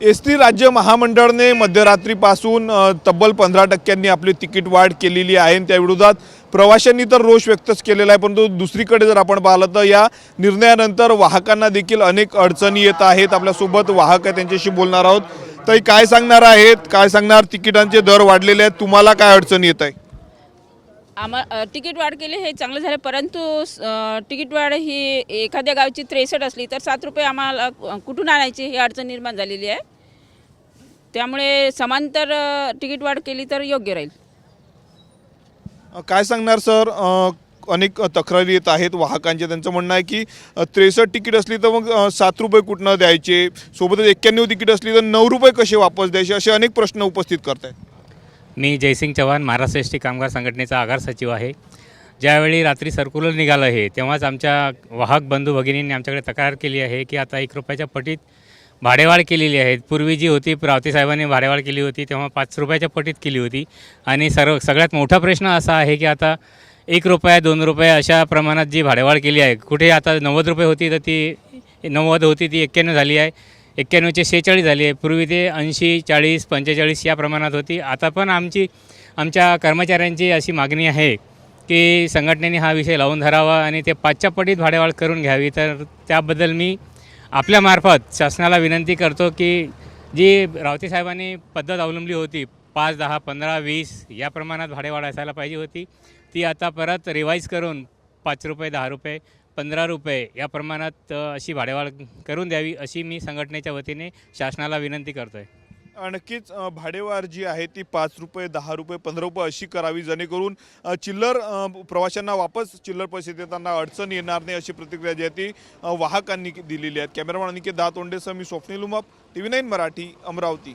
S T राज्य महामंडळाने मध्यरात्रीपासून तब्बल पंधरा टक्क्यांनी आपली तिकीट वाढ केलेली आहे आणि त्या विरोधात प्रवाशांनी तर रोष व्यक्तच केलेला आहे परंतु दुसरीकडे जर आपण पाहिलं तर या निर्णयानंतर वाहकांना देखील अनेक अडचणी येत आहेत. आपल्यासोबत वाहक आहे त्यांच्याशी बोलणार आहोत. ताई काय सांगणार आहेत? काय सांगणार? तिकिटांचे दर वाढलेले आहेत. तुम्हाला काय अडचणी येत आहे? आम्हा तिकीट वाढ केली हे चांगलं झालं. परंतु तिकीट वाढ ही एखाद्या गावची त्रेसष्ट असली तर सात रुपये आम्हाला कुठून आणायची ही अडचण निर्माण झालेली आहे. त्यामुळे समांतर तिकीट वाढ केली तर योग्य राहील. काय सांगणार सर? अनेक तक्रारी येत आहेत. वाहकांचे त्यांचं म्हणणं आहे की त्रेसष्ट तिकीट असली तर मग सात रुपये कुठनं द्यायचे? सोबतच एक्क्याण्णव तिकीट असली तर नऊ रुपये कसे वापस द्यायचे? असे अनेक प्रश्न उपस्थित करत आहेत मी जयसिंग चव्हाण महाराष्ट्र एस टी कामगार संघटनेचा आगार सचिव आहे. ज्यावेळी रात्री सर्क्युलर निघालं आहे तेव्हाच आमच्या वाहक बंधू भगिनींनी आमच्याकडे तक्रार केली आहे की आता एक रुपयाच्या पटीत भाडेवाढ केलेली आहे. पूर्वी जी होती रावते साहेबांनी भाडेवाढ केली होती तेव्हा पाच रुपयाच्या पटीत केली होती. आणि सर्व सगळ्यात मोठा प्रश्न असा आहे की आता एक रुपया दोन रुपये अशा प्रमाणात जी भाडेवाढ केली आहे कुठे आता नव्वद रुपये होती तर ती नव्वद होती ती एक्क्याण्णव झाली आहे. एक्क्याण्णवचे शेहेचाळीस झाली. आहे पूर्वी ते ऐंशी चाळीस पंचेचाळीस या प्रमाणात होती. आता पण आमची आमच्या कर्मचाऱ्यांची अशी मागणी आहे की संघटनेने हा विषय लावून धरावा आणि ते पाचच्या पटीत भाडेवाढ करून घ्यावी. तर त्याबद्दल मी आपल्यामार्फत शासनाला विनंती करतो की जी रावते साहेबांनी पद्धत अवलंबली होती पाच दहा पंधरा वीस या प्रमाणात भाडेवाढ असायला पाहिजे होती. ती आता परत रिवाईज करून पाच रुपये दहा रुपये पंधरा रुपये या प्रमाणात अशी भाडेवाढ करून द्यावी अशी मी संघटनेच्या वतीने शासनाला विनंती करतो आहे आणखीच भाडेवार भाडेवाढ जी आहे ती पाच रुपये दहा रुपये पंधरा रुपये अशी करावी जेणेकरून चिल्लर प्रवाशांना वापस चिल्लर पैसे देताना अडचण येणार नाही अशी प्रतिक्रिया जी आहे ती वाहकांनी दिलेली आहे. कॅमेरामॅन अनिकेत दहा तोंडेसह मी Swapnil Umap T V nine Marathi Amravati.